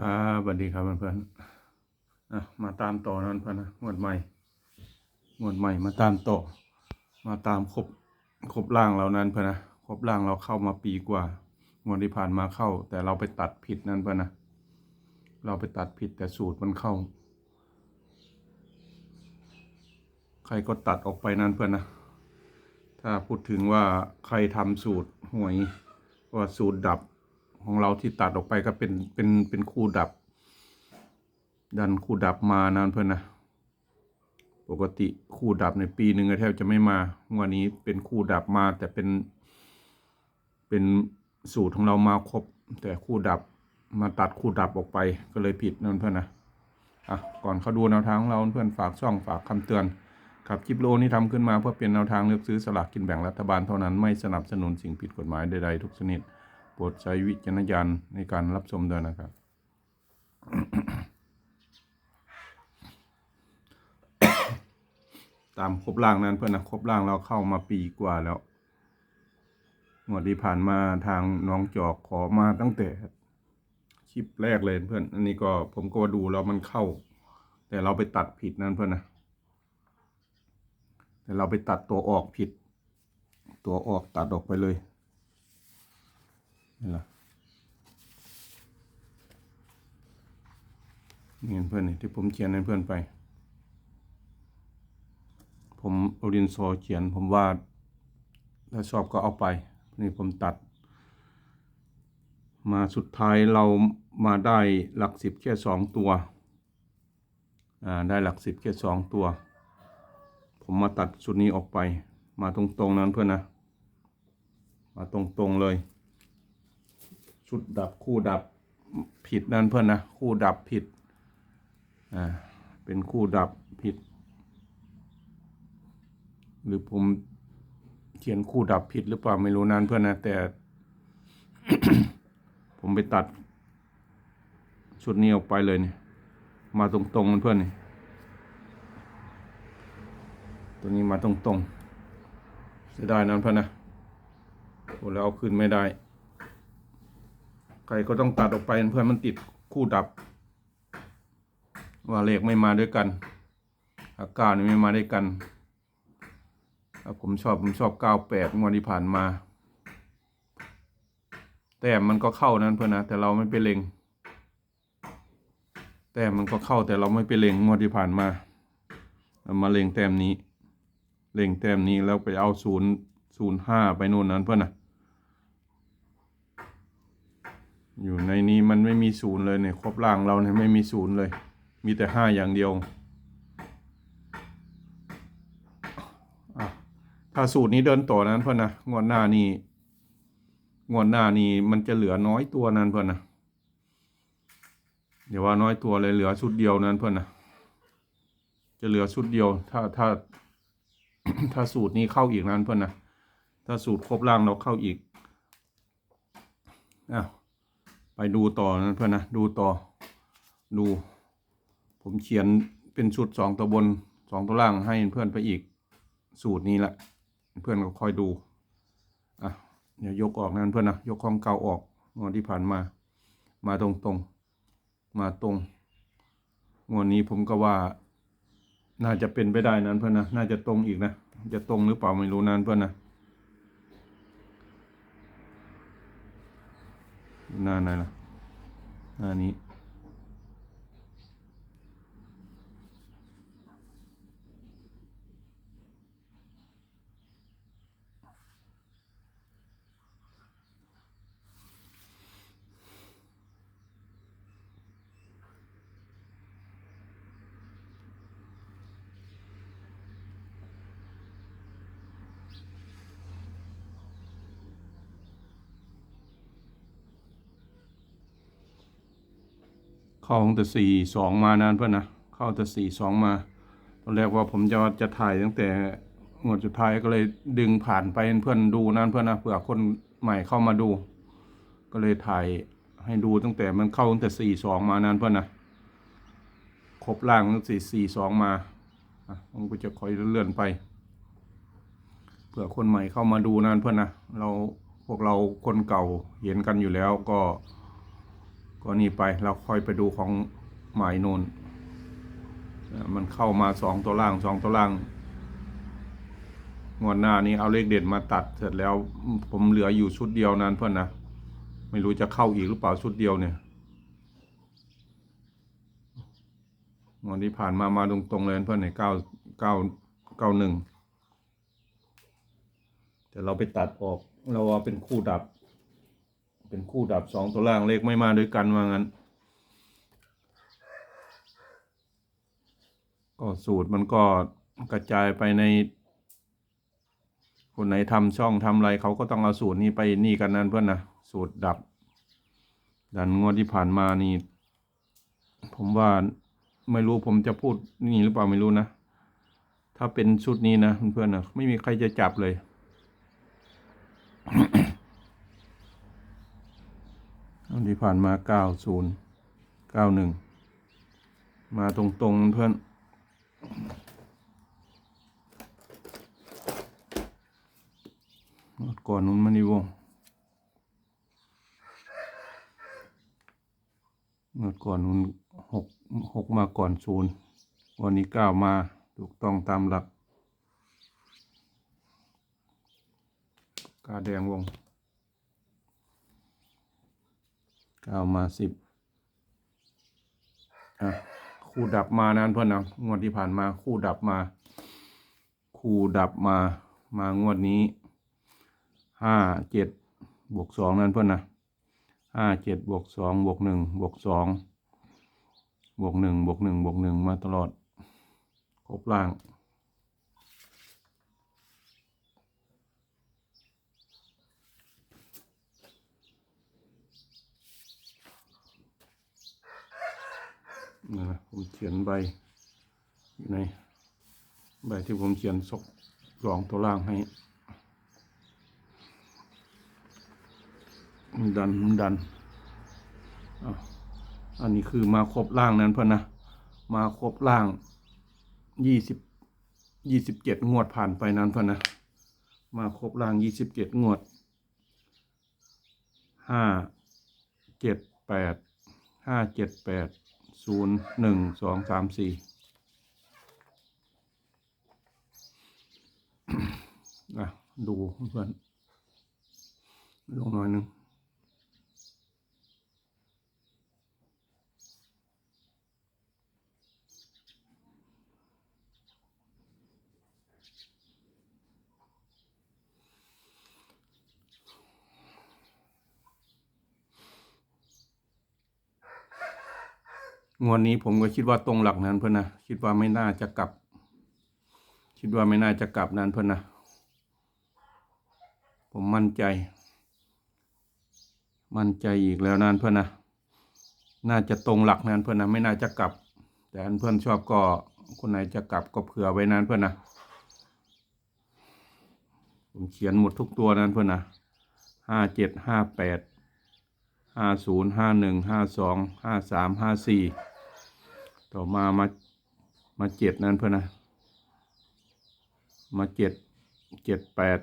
ครับสวัสดีครับเพื่อนๆอะมาตามต่อนั่นเพื่อนนะงวดใหม่งวดใหม่มาตามต่อ มาตามครบครบร่างเรานั้นเพื่อนนะครบร่างเราเข้ามาปีกว่างวดที่ผ่านมาเข้า แต่เราไปตัดผิดนั่นเพื่อนนะเราไปตัดผิดแต่สูตรมันเข้า ใครก็ตัดออกไปนั่นเพื่อนนะถ้าพูดถึงว่าใครทำสูตรหวยว่าสูตรดับ ของเราที่ตัดออกไปก็เป็นเป็นเป็นคู่ดับ ดันคู่ดับมานานเพื่อนนะปกติคู่ดับในปีหนึ่งแทบจะไม่มาวันนี้เป็นคู่ดับมาแต่เป็น เป็นสูตรของเรามาครบ แต่คู่ดับมาตัดคู่ดับออกไปก็เลยผิดนั่นเพื่อนนะอะก่อนเขาดูแนวทางของเราเพื่อนฝากช่องฝากคำเตือนครับคลิปโลนี้ทำขึ้นมาเพื่อเป็นแนวทางเลือกซื้อสลากกินแบ่งรัฐบาลเท่านั้นไม่สนับสนุนสิ่งผิดกฎหมายใดๆทุกชนิด โปรดใช้วิจารณญาณในการรับชมด้วยนะครับ ตามครบล่างนั้นเพื่อนนะครบล่างเราเข้ามาปีกว่าแล้วงวดที่ผ่านมาทางน้องจอกขอมาตั้งแต่คลิปแรกเลยเพื่อน อันนี้ก็ผมก็ดูแล้วมันเข้า แต่เราไปตัดผิดนั่นเพื่อนนะแต่เราไปตัดตัวออกผิด ตัวออกตัดออกไปเลย นี่ละเห็นเพื่อนนี่ที่ผมเขียนให้เพื่อนไป ผมเอาดินสอเขียนผมวาดถ้าชอบก็เอาไป นี่ผมตัด มาสุดท้ายเรามาได้หลักสิบแค่สองตัวอ่าได้หลักสิบแค่สองตัว ผมมาตัดชุดนี้ออกไป มาตรงๆนั้นเพื่อนนะ มาตรงๆเลย ชุดดับคู่ดับผิดนั่นเพื่อนนะคู่ดับผิดอ่าเป็นคู่ดับผิด หรือผมเขียนคู่ดับผิดหรือเปล่าไม่รู้นั่นเพื่อนนะแต่ ผมไปตัด ชุดนี้ออกไปเลยเนี่ยมาตรงๆมันเพื่อนนี่ตัวนี้มาตรงๆเสียดายนั้นเพื่อนนะโอ้แล้วเอาขึ้นไม่ได้ ใครก็ต้องตัดออกไปเพื่อนมันติดคู่ดับ ว่าเลขไม่มาด้วยกัน อากานี่ไม่มาด้วยกันถ้าผมชอบผมชอบเก้าแปดงวดที่ผ่านมา แต่มันก็เข้านั้นเพื่อนนะแต่เราไม่ไปเล็งแต่มันก็เข้าแต่เราไม่ไปเล็งงวดที่ผ่านมาเรามาเล็งแต้มนี้เล็งแต้มนี้แล้วไปเอาศูนย์ศูนย์ห้าไปนู่นนั้นเพื่อนนะ อยู่ในนี้มันไม่มีศูนย์เลยเนี่ยครบล่างเราเนี่ยไม่มีศูนย์เลย มีแต่ห้าอย่างเดียวถ้าสูตรนี้เดินต่อนั้นเพื่อนนะงวดหน้านี่งวดหน้านี่มันจะเหลือน้อยตัวนั้นเพื่อนนะเดี๋ยวว่าน้อยตัวเลยเหลือชุดเดียวนั้นเพื่อนนะจะเหลือชุดเดียว ถ้าถ้า ถ้าสูตรนี้เข้าอีกนั้นเพื่อนนะถ้าสูตรครบล่างเราเข้าอีกอ้าว ไปดูต่อนั้นเพื่อนนะดูต่อ ดู ผมเขียนเป็นชุดสองตัวบนสองตัวล่างให้เพื่อนไปอีกสูตรนี้แหละ เพื่อนก็คอยดูอะเดี๋ยวยกออกนั้นเพื่อนนะยกของเก่าออกงวดที่ผ่านมา มาตรงตรงมาตรงงวดนี้ผมก็ว่า น่าจะเป็นไปได้นั้นเพื่อนนะน่าจะตรงอีกนะจะตรงหรือเปล่าไม่รู้นั้นเพื่อนนะ หน้าไหนล่ะหน้านี้ เข้าตั้งแต่สี่สองมานานเพื่อนนะเข้าแต่สี่สองมา ตอนแรกว่าผมจะจะถ่ายตั้งแต่งวดสุดท้ายก็เลยดึงผ่านไปให้เพื่อนดูนั่นเพื่อนนะเผื่อคนใหม่เข้ามาดู ก็เลยถ่ายให้ดูตั้งแต่มันเข้าตั้งแต่สี่สองมานานเพื่อนนะครบล่างตั้งสี่สี่สองมาอะผมก็จะคอยเลื่อนไปเผื่อคนใหม่เข้ามาดูนั่นเพื่อนนะเราพวกเราคนเก่าเห็นกันอยู่แล้วก็ ก็ก็นี่ไปเราค่อยไปดูของหมายโนนอ่ามันเข้ามาสองตัวล่างสองตัวล่างงวดหน้านี้เอาเลขเด่นมาตัดเสร็จแล้วผมเหลืออยู่ชุดเดียวนั้นเพื่อนนะไม่รู้จะเข้าอีกหรือเปล่าชุดเดียวเนี่ยงวดที่ผ่านมามาตรงๆเลยเพื่อนเนี่ยเก้าเก้าเก้าหนึ่งแต่เราไปตัดออกเราเอาเป็นคู่ดับ เป็นคู่ดับสองตัวล่างเลขไม่มาด้วยกันว่างั้น ก็สูตรมันก็กระจายไปใน คนไหนทำช่องทำอะไรเขาก็ต้องเอาสูตรนี้ไปนี่กันนั่นเพื่อนนะสูตรดับ ดันงวดที่ผ่านมานี่ ผมว่าไม่รู้ผมจะพูดนี่หรือเปล่าไม่รู้นะ ถ้าเป็นชุดนี้นะเพื่อนๆนะไม่มีใครจะจับเลย อัน ที่ผ่านมาเก้าศูนย์เก้าหนึ่งมาตรงๆเพื่อนก่อนนู้นมันนี่วงงวดก่อนนู้นหกหกมาก่อนศูนย์วันนี้เก้ามาถูกต้องตามหลัก กาแดงวง เก้ามาสิบอะคู่ดับมานานเพื่อนนะงวดที่ผ่านมาคู่ดับมา คู่ดับมามางวดนี้ห้าเจ็ดบวกสองนั่นเพื่อนนะห้าเจ็ดบวกสองบวกหนึ่งบวกสองบวกหนึ่งบวกหนึ่งบวกหนึ่งมาตลอดครบล่าง นี่นะผมเขียนใบอยู่ในใบที่ผมเขียนสกรองตัวล่างให้ ดันดันอะอันนี้คือมาครบล่างนั้นเพื่อนนะ มาครบล่างยี่สิบยี่สิบเจ็ดงวดผ่านไปนั้นเพื่อนนะ มาครบล่างยี่สิบเจ็ดงวดห้าเจ็ดแปดห้าเจ็ดแปด ศูนย์หนึ่งสองสามสี่อะดูเพื่อนลงหน่อยหนึ่ง งวดนี้ผมก็คิดว่าตรงหลักนั้นเพื่อนนะคิดว่าไม่น่าจะกลับ คิดว่าไม่น่าจะกลับนั้นเพื่อนนะผมมั่นใจ มั่นใจอีกแล้วนั้นเพื่อนนะน่าจะตรงหลักนั้นเพื่อนนะไม่น่าจะกลับ แต่อันเพื่อนชอบก็คนไหนจะกลับก็เผื่อไว้นั้นเพื่อนนะผมเขียนหมดทุกตัวนั้นเพื่อนนะห้าเจ็ดห้าแปด ห้าศูนย์ห้าหนึ่งห้าสองห้าสามห้าสี่ต่อมามามาเจ็ดนั่นเพื่อนนะ มาเจ็ดเจ็ดแปด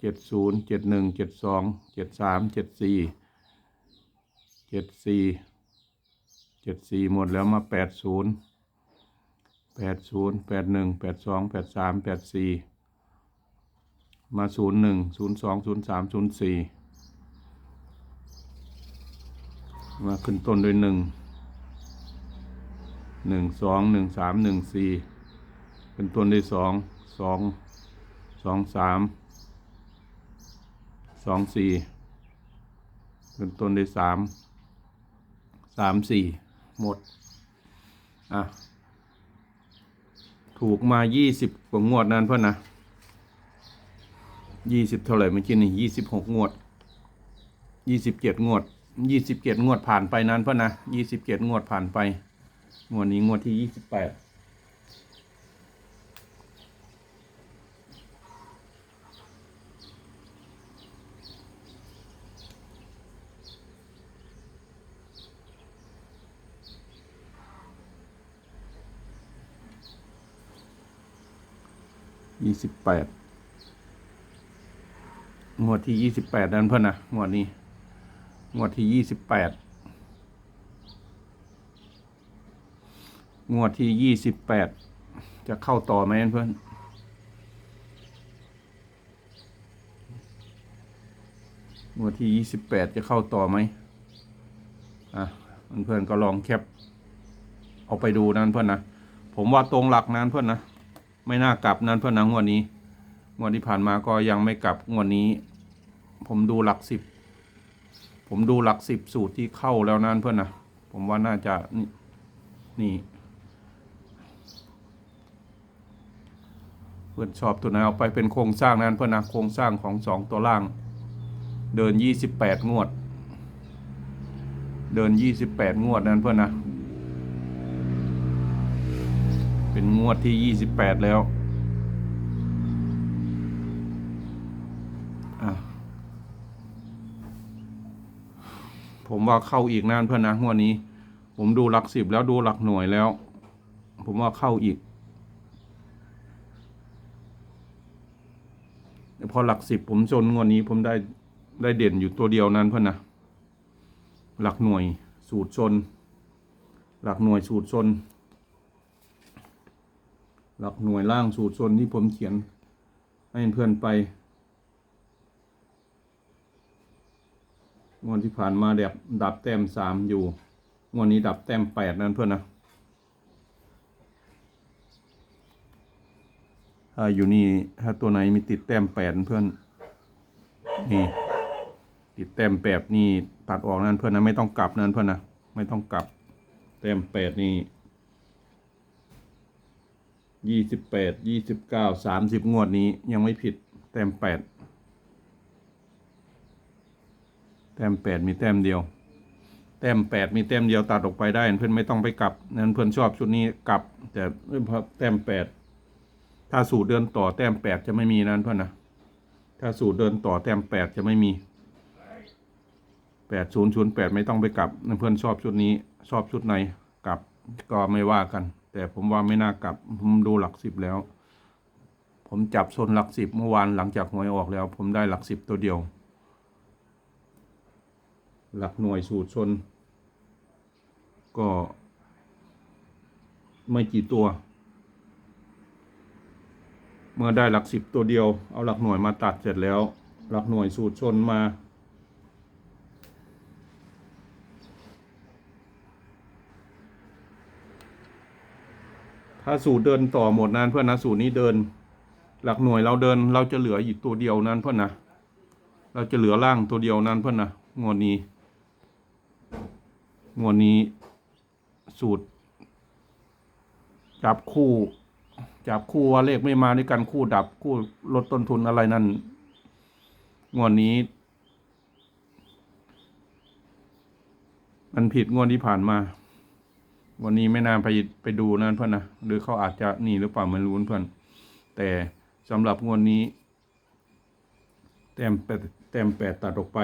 เจ็ดศูนย์เจ็ดหนึ่งเจ็ดสองเจ็ดสามเจ็ดสี่เจ็ดสี่เจ็ดสี่หมดแล้วมาแปดศูนย์แปดศูนย์แปดหนึ่งแปดสองแปดสามแปดสี่มาศูนย์หนึ่งศูนย์สองศูนย์สามศูนย์สี่ มาขึ้นต้นด้วยหนึ่ง หนึ่งสองหนึ่งสามหนึ่งสี่ขึ้นต้นด้วยสองสองสองสามสองสี่ขึ้นต้นด้วยสามสามสี่หมด อะ ถูกมายี่สิบกว่างวดนั้นเพื่อนนะยี่สิบเท่าไหร่เมื่อกี้นี่ยี่สิบหกงวดยี่สิบเจ็ดงวด ยี่สิบเจ็ดงวดผ่านไปนั้นเพื่อนนะยี่สิบเจ็ดงวดผ่านไป งวดนี้งวดที่ยี่สิบแปดยี่สิบแปดงวดที่ยี่สิบแปดนั้นเพื่อนนะงวดนี้ งวดที่ยี่สิบแปดงวดที่ยี่สิบแปดจะเข้าต่อไหมเพื่อนงวดที่ยี่สิบแปดจะเข้าต่อไหมอะเพื่อนก็ลองแคปเอาไปดูนั่นเพื่อนนะผมว่าตรงหลักนั้นเพื่อนนะไม่น่ากลับนั้นเพื่อนนะงวดนี้งวดที่ผ่านมาก็ยังไม่กลับงวดนี้ ผมดูหลักสิบ ผมดูหลักสิบสูตรที่เข้าแล้วนั้นเพื่อนนะผมว่าน่าจะนี่นี่ เพื่อนชอบตัวไหนเอาไปเป็นโครงสร้างนั้นเพื่อนนะโครงสร้างของสองตัวล่าง เดินยี่สิบแปดงวด เดินยี่สิบแปดงวดนั้นเพื่อนนะ เป็นงวดที่ยี่สิบแปดแล้ว ผมว่าเข้าอีกนานเพื่อนนะงวดนี้ ผมดูหลักสิบแล้วดูหลักหน่วยแล้ว ผมว่าเข้าอีกพอหลักสิบผมชนงวดนี้ผมได้ได้เด่นอยู่ตัวเดียวนั้นเพื่อนนะหลักหน่วยสูตรชน หลักหน่วยสูตรชน หลักหน่วยล่างสูตรชนที่ผมเขียนให้เพื่อนไป งวดที่ผ่านมาแบบดับแต้มสามอยู่ งวดนี้ดับแต้มแปดนั่นเพื่อนนะถ้าอยู่นี่ถ้าตัวไหนมีติดแต้มแปดเพื่อน นี่ ติดแต้มแปดนี่ตัดออกนั่นเพื่อนนะไม่ต้องกลับนั่นเพื่อนนะไม่ต้องกลับ แต้มแปดนี่ยี่สิบแปดยี่สิบเก้าสามสิบงวดนี้ยังไม่ผิดแต้มแปด แต้มแปดมีแต้มเดียว แต้มแปดมีแต้มเดียวตัดออกไปได้ เพื่อนไม่ต้องไปกลับนั้นเพื่อนชอบชุดนี้กลับ แต่เพราะแต้มแปดถ้าสูตรเดินต่อแต้มแปดจะไม่มีนั้นเพื่อนนะถ้าสูตรเดินต่อแต้มแปดจะไม่มีแปดศูนย์ศูนย์แปดไม่ต้องไปกลับเพื่อนชอบชุดนี้ชอบชุดไหนกลับก็ไม่ว่ากัน แต่ผมว่าไม่น่ากลับ ผมดูหลักสิบแล้ว ผมจับโซนหลักสิบเมื่อวานหลังจากหวยออกแล้ว ผมได้หลักสิบตัวเดียว หลักหน่วยสูตรชน ก็ ไม่กี่ตัว เมื่อได้หลักสิบตัวเดียว เอาหลักหน่วยมาตัดเสร็จแล้ว หลักหน่วยสูตรชนมา ถ้าสูตรเดินต่อหมดนั้นเพื่อนนะสูตรนี้เดิน หลักหน่วยเราเดินเราจะเหลืออยู่ตัวเดียวนั้นเพื่อนนะเราจะเหลือล่างตัวเดียวนั้นเพื่อนนะงวดนี้ งวดนี้สูตร จับคู่ จับคู่ว่าเลขไม่มาด้วยกันคู่ดับคู่ลดต้นทุนอะไรนั่นงวดนี้ มันผิดงวดที่ผ่านมา วันนี้ไม่น่าไปไปดูนั่นเพื่อนนะหรือเขาอาจจะหนีหรือเปล่าไม่รู้เพื่อน แต่สำหรับงวดนี้ แต้มแปดแต้มแปดตัดออกไป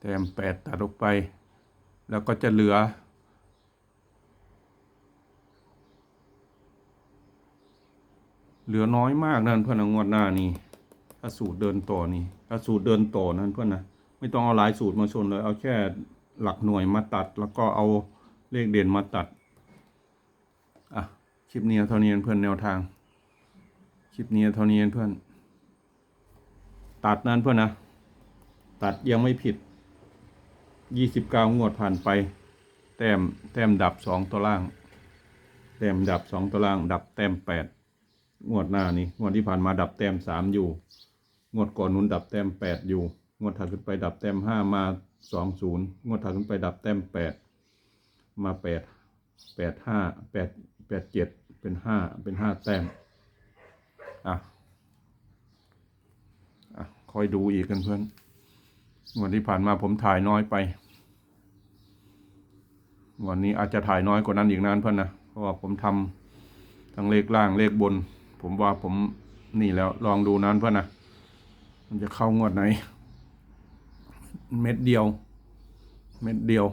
แต้มแปดตัดออกไป แล้วก็จะเหลือเหลือน้อยมากนั่นเพื่อนงวดหน้านี่ ถ้าสูตรเดินต่อนี่ ถ้าสูตรเดินต่อนั่นเพื่อนนะ ไม่ต้องเอาหลายสูตรมาชนเลย เอาแค่หลักหน่วยมาตัด แล้วก็เอาเลขเด่นมาตัด อะ คลิปนี้เท่านี้เพื่อนแนวทาง คลิปนี้เท่านี้เพื่อน ตัดนั่นเพื่อนนะ ตัดยังไม่ผิด ยี่สิบเก้างวดผ่านไป แต้มแต้มดับสองตัวล่าง แต้มดับสองตัวล่าง ดับแต้มแปดงวดหน้านี้งวดที่ผ่านมาดับแต้มสามอยู่ งวดก่อนนู้นดับแต้มแปดอยู่ งวดถัดขึ้นไปดับแต้มห้ามาสองศูนย์งวดถัดขึ้นไปดับแต้มแปดมาแปดแปดห้าแปดแปดเจ็ดเป็นห้าเป็นห้าแต้มอะอะคอยดูอีกกันเพื่อน วันที่ผ่านมาผมถ่ายน้อยไป วันนี้อาจจะถ่ายน้อยกว่านั้นอีกนานเพื่อนนะเพราะว่าผมทำทั้งเลขล่างเลขบน ผมว่าผมนี่แล้วลองดูนั้นเพื่อนนะมันจะเข้างวดไหน เม็ดเดียว เม็ดเดียว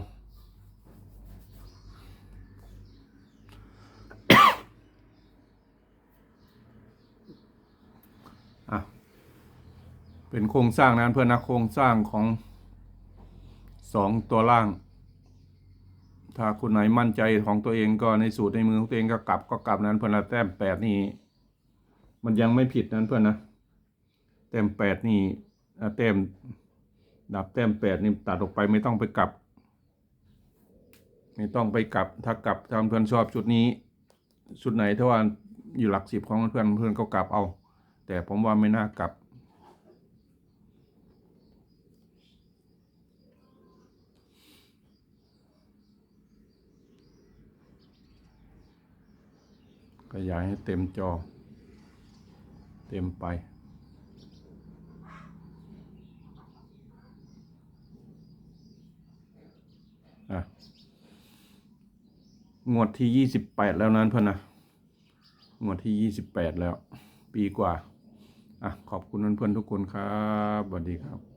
เป็นโครงสร้างนั้นเพื่อนนะโครงสร้างของสองตัวล่าง ถ้าคุณไหนมั่นใจของตัวเองก็ในสูตรในมือของตัวเองก็กลับก็กลับนั้นเพื่อนะแต้มแปดนี่มันยังไม่ผิดนั้นเพื่อนนะแต้มแปดนี่แต้มดับแต้มแปดนี่ตัดออกไปไม่ต้องไปกลับ ไม่ต้องไปกลับ ถ้ากลับทำเพื่อนชอบชุดนี้ชุดไหนถ้าว่าอยู่หลักสิบของเพื่อนเพื่อนก็กลับเอา แต่ผมว่าไม่น่ากลับ ขยายให้เต็มจอ เต็มไปอะงวดที่ยี่สิบแปดแล้วนั้นเพื่อนนะ งวดที่ยี่สิบแปดแล้ว ปีกว่า อะ ขอบคุณเพื่อนๆทุกคนครับสวัสดีครับ